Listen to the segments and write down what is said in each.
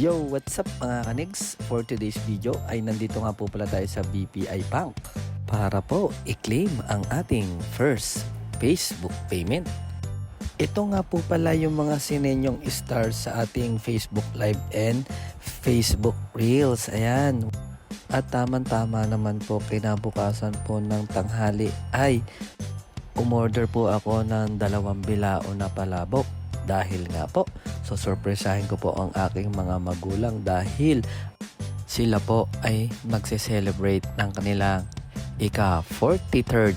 Yo, what's up mga kanigs? For today's video ay nandito nga po pala tayo sa BPI Bank para po i-claim ang ating first Facebook payment. Ito nga po pala yung mga sinenyong stars sa ating Facebook Live and Facebook Reels. Ayan. At tamang-tama naman po kinabukasan po ng tanghali ay umorder po ako ng dalawang bilao na palabok. Dahil nga po, so surpresahin ko po ang aking mga magulang dahil sila po ay magse-celebrate ng kanilang ika 43rd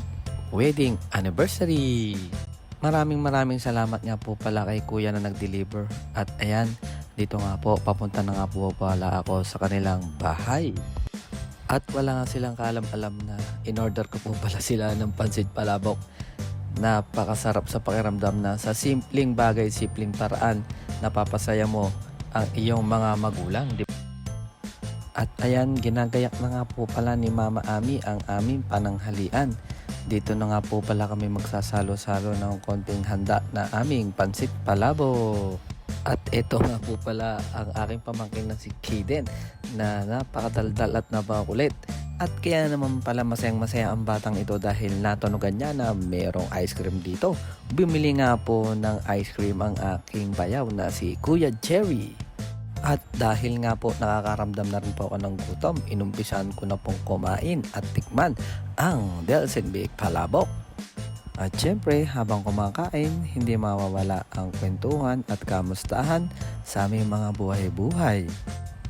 wedding anniversary. Maraming maraming salamat nga po pala kay kuya na nag-deliver. At ayan, dito nga po, papunta na nga po pala ako sa kanilang bahay. At wala nga silang kaalam-alam na in-order ko po pala sila ng pansit palabok. Napakasarap sa pakiramdam na sa simpleng bagay, simpleng paraan, napapasaya mo ang iyong mga magulang. At ayan, ginagayak na nga po pala ni Mama Ami ang aming pananghalian. Dito na nga po pala kami magsasalo-salo ng konting handa na aming pansit palabo. At ito nga po pala ang aking pamangkin na si Kaden na napakadaldal at napakulit. At kaya naman pala masayang masaya ang batang ito dahil natunugan niya na merong ice cream dito. Bumili nga po ng ice cream ang aking bayaw na si Kuya Cherry. At dahil nga po nakakaramdam na rin po ako ng gutom, inumpisan ko na pong kumain at tikman ang Delsenbeek Palabok. At syempre, habang kumakain, hindi mawawala ang kwentuhan at kamustahan sa aming mga buhay-buhay.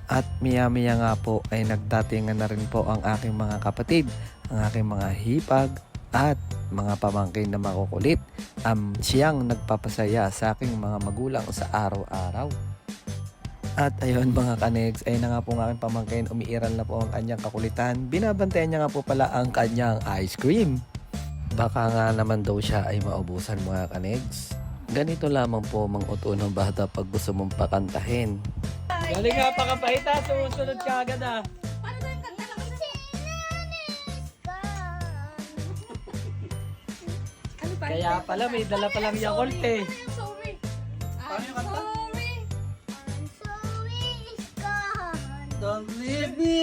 At miya-miya nga po ay nagdatingan na rin po ang aking mga kapatid, ang aking mga hipag at mga pamangkin na makukulit. Am siyang nagpapasaya sa aking mga magulang sa araw-araw. At ayun mga kanegs, ay na nga po ang aking pamangkin, umiiral na po ang kanyang kakulitan. Binabantayan niya nga po pala ang kanyang ice cream. Baka nga naman daw siya ay maubusan mga kanegs. Ganito lamang po mang uto ng bata pag gusto mong pakantahin. Galing nga pa kapahita, sumusunod ka agad ah. Ano? Kaya pala may dala palang Yakult eh. I'm sorry. Paano I'm yung kanta? sorry. I'm sorry it's gone. Don't leave me.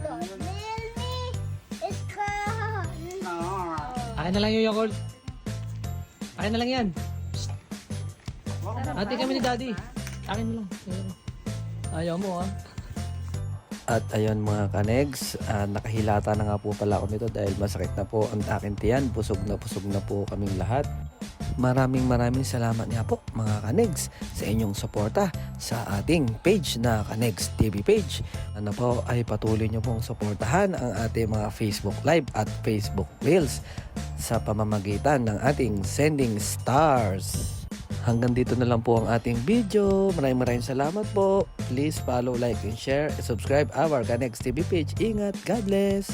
Don't leave me. It's gone. Akin na lang yung Yakult. Akin na lang yan. Ate kami ni Daddy. Akin na lang. Ayun. Ayaw mo ah. At ayun mga kanegs, ah, nakahilata na nga po pala ako nito dahil masakit na po ang aking tiyan. Busog na busog na po kaming lahat. Maraming maraming salamat nga po mga kanegs sa inyong suporta sa ating page na Kanegs TV page. Ano po ay patuloy nyo pong suportahan ang ating mga Facebook Live at Facebook Reels sa pamamagitan ng ating Sending Stars. Hanggang dito na lang po ang ating video. Maraming maraming salamat po. Please follow, like, and share. Subscribe our Kanex TV page. Ingat. God bless.